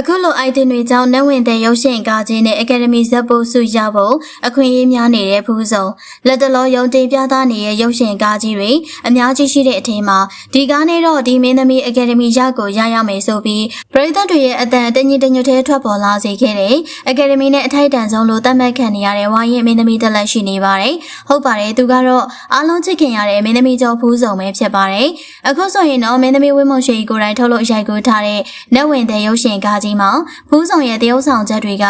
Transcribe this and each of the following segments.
အခုလို item တွေကြောင့်နတ်ဝင်တဲ့ရုပ်ရှင်ကားချင်းနဲ့ Academy ဇက်ပို့စုရဖို့အခွင့်အရေးများနေတဲ့ဖူးဆောင်လက်တလောရုံတင်ပြသနေတဲ့ရုပ်ရှင်ကားကြီးတွေအများကြီးရှိတဲ့အထင်မှာဒီကားနဲ့တော့ဒီမင်းသမီး Academy ရကိုရရမယ်ဆိုပြီးပရိသတ်တွေရဲ့အတန်တညီတညွတ်ထဲထွက်ပေါ်လာစေခဲ့တဲ့ Academy နဲ့အထိုက်တန်ဆုံးလို့သတ်မှတ်ခံနေရတဲ့ဝါရင်မင်းသမီးတစ်လက်ရှိနေပါတယ်ဟုတ်ပါတယ်သူကတော့အားလုံးချစ်ခင်ရတဲ့မင်းသမီးကျော်ဖူးဆောင်ပဲဖြစ်ပါတယ်အခုဆိုရင်တော့မင်းသမီးဝင်းမုံရှိကိုယ်တိုင်ထုတ်လို့ရိုက်ကူးထားတဲ့နတ်ဝင်တဲ့ရုပ်ရှင်ကားကြီးမှာဖူးဆောင်ရဲ့တရုပ်ဆောင်ချက်တွေက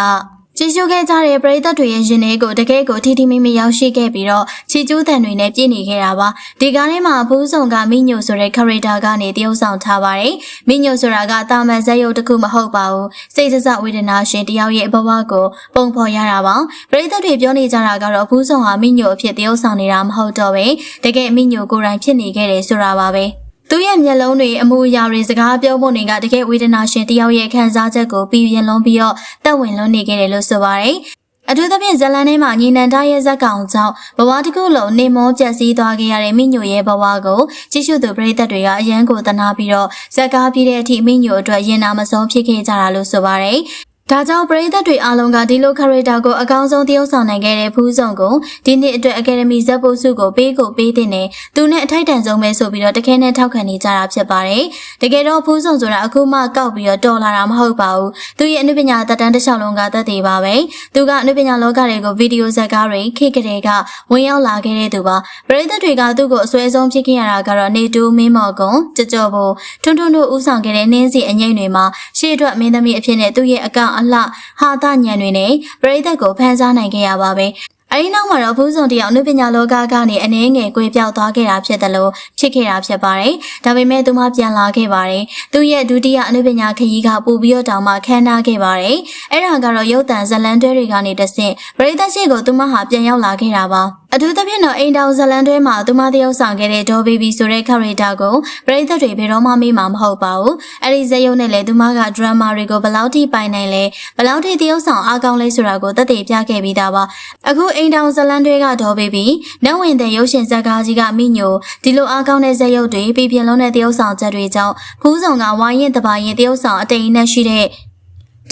ကြည့်ရှုခဲ့ကြတဲ့ပရိသတ်တွေရဲ့ရင်ထဲကိုတကယ်ကိုထိထိမိမိရောက်ရှိခဲ့ပြီးတော့ချီကျူးတန်တွေနဲ့ပြည့်နေခဲ့တာပါဒီကားထဲမှာဖူးဆောင်ကမိညိုဆိုတဲ့ character ကနေတရုပ်ဆောင်ထားပါတယ်မိညိုဆိုတာကတာမန်ဇက်ရုပ်တစ်ခုမဟုတ်ပါဘူးစိတ်ဆဆဝေဒနာရှင်တယောက်ရဲ့ဘဝကိုပုံဖော်ရတာပါပရိသတ်တွေပြောနေကြတာကတော့ဖူးဆောင်ဟာမိညိုအဖြစ်တရုပ်ဆောင်နေတာမဟုတ်တော့ပဲတကယ်မိညိုကိုယ်တိုင်ဖြစ်နေခဲ့တယ်ဆိုတာပါပဲ သူ့ရဲ့မျက်လုံးတွေအမူအရာတွေစကားပြောဖို့တွေကတကယ်ဝေဒနာရှင်တယောက်ရဲ့ခံစားချက်ကိုပြီးပြင်းလုံးပြီးတော့တက်ဝင်လွန်နေခဲ့တယ်လို့ဆိုပါတယ်။အထူးသဖြင့်ဇလန်ထဲမှာညီနန်တာရဲ့ဇက်ကောင်ကြောင့်ဘဝတစ်ခုလုံးနေမောပြက်စီးသွားခဲ့ရတဲ့မိညိုရဲ့ဘဝကိုကြည့်ရှုသူပရိသတ်တွေကအရန်ကိုတနာပြီးတော့ဇက်ကားပြည့်တဲ့အထိမိညိုအတွက်ရင်နာမဆုံးဖြစ်ခဲ့ကြတာလို့ဆိုပါတယ်။ ဒါကြောင့်ပရိသတ်တွေအားလုံးကဒီလို character ကိုအကောင်းဆုံးသရုပ်ဆောင်နိုင်ခဲ့တဲ့ဖူးဆောင်ကိုဒီနှစ်အတွက် Academy ဇက်ပို့စုကိုပေးကိုပေးတဲ့နဲ့သူနဲ့အထိုက်တန်ဆုံးပဲဆိုပြီးတော့တခဲနဲ့ထောက်ခံနေကြတာဖြစ်ပါတယ်။တကယ်တော့ဖူးဆောင်ဆိုတာအခုမှကောက်ပြီးတော့တော်လာတာမဟုတ်ပါဘူး။သူရဲ့အနုပညာတက်တန်းတစ်လျှောက်လုံးကသက်သေးပါပဲ။သူကအနုပညာလောကတွေကိုဗီဒီယိုဇက်ကားတွေခေတ်ကလေးကဝင်ရောက်လာခဲ့တဲ့သူပါ။ပရိသတ်တွေကသူ့ကိုအစွဲဆုံးဖြစ်ခဲ့ရတာကတော့နေတူမင်းမော်ကွန်ကြကြော်ဖို့ထွန်းထွန်းတို့ဦးဆောင်ခဲ့တဲ့နှင်းစီအငိမ့်တွေမှာရှေ့အတွက်မင်းသမီးအဖြစ်နဲ့သူ့ရဲ့အကောင်အလှဟာသညံတွေနဲ့ပရိသတ်ကိုဖန်ဆားနိုင်ခဲ့ရပါပဲအဲဒီနောက်မှာတော့ဘူးစုံတယောက်အနုပညာလောကကနေအနေငယ်ကွေပြောက်သွားခဲ့တာဖြစ်တယ်လို့ဖြစ်ခဲ့တာဖြစ်ပါတယ်။ဒါပေမဲ့သူမပြန်လာခဲ့ပါတယ်။သူရဲ့ဒုတိယအနုပညာခရီးကပို့ပြီးတော့တောင်မှခမ်းနားခဲ့ပါတယ်။အဲ့ဒါကတော့ရုပ်တံဇလန်တွဲတွေကနေတဆင့်ပရိသတ်ရှိကိုသူမဟာပြန်ရောက်လာခဲ့တာပါ။အထူးသဖြင့်တော့အိမ်တောင်ဇလန်တွဲမှာသူမတယောက်ဆောင်ခဲ့တဲ့ဒေါ်ဘေဘီဆိုတဲ့ character ကိုပရိသတ်တွေဘယ်တော့မှမေ့မှာမဟုတ်ပါဘူး။အဲ့ဒီဇက်ရုပ်နဲ့လည်းသူမက drama တွေကိုဘယ်လောက်ထိပိုင်နိုင်လဲဘယ်လောက်ထိတယောက်ဆောင်အားကောင်းလဲဆိုတာကိုသက်သေပြခဲ့ပြီးသားပါ။အခုအိမ်တောင်ဇလန်တွဲကဒေါ်ဘေဘီနတ်ဝင်တဲ့ရုပ်ရှင်ဇာတ်ကားကြီးကမိညိုဒီလိုအားကောင်းတဲ့ဇက်ရုပ်တွေပြည်ပြင်းလုံးတဲ့တယောက်ဆောင်ချက်တွေကြောင့်ဖူးဆောင်ကဝိုင်းရင်တပါရင်တယောက်ဆောင်အတိမ်နဲ့ရှိတဲ့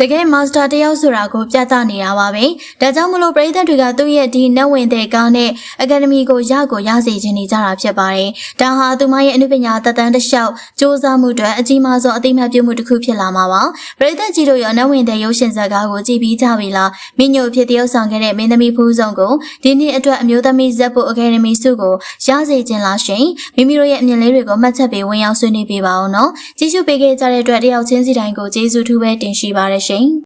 တကယ်မာစတာတယောက်ဆိုတာကိုပြသနေတာပါပဲ။ဒါကြောင့်မလို့ပရိသတ်တွေကသူ့ရဲ့ဒီနတ်ဝင်တဲ့ကားနဲ့အကယ်ဒမီကိုရကိုရစေချင်နေကြတာဖြစ်ပါတယ်။ဒါဟာသူမရဲ့အနုပညာသက်တမ်းတစ်လျှောက်စူးစမ်းမှုအတွက်အကြီးမားဆုံးအသိမှတ်ပြုမှုတစ်ခုဖြစ်လာမှာပါ။ပရိသတ်ကြီးတို့ရောနတ်ဝင်တဲ့ရုပ်ရှင်ဇာတ်ကားကိုကြည့်ပြီးကြပြီလား။မိညိုဖြစ်တယောက်ဆောင်ခဲ့တဲ့မင်းသမီးဖူးဆောင်ကိုဒီနေ့အတွက်အမျိုးသမီးဇက်ဖို့အကယ်ဒမီစုကိုရစေချင်လားရှင်။မိမိတို့ရဲ့အမြင်လေးတွေကိုမှတ်ချက်ပေးဝင်ရောက်ဆွေးနွေးပေးပါအောင်နော်။ကြည့်ရှုပေးခဲ့ကြတဲ့အတွက်တယောက်ချင်းစီတိုင်းကိုကျေးဇူးထူးပဲတင်ရှိပါရရှင်။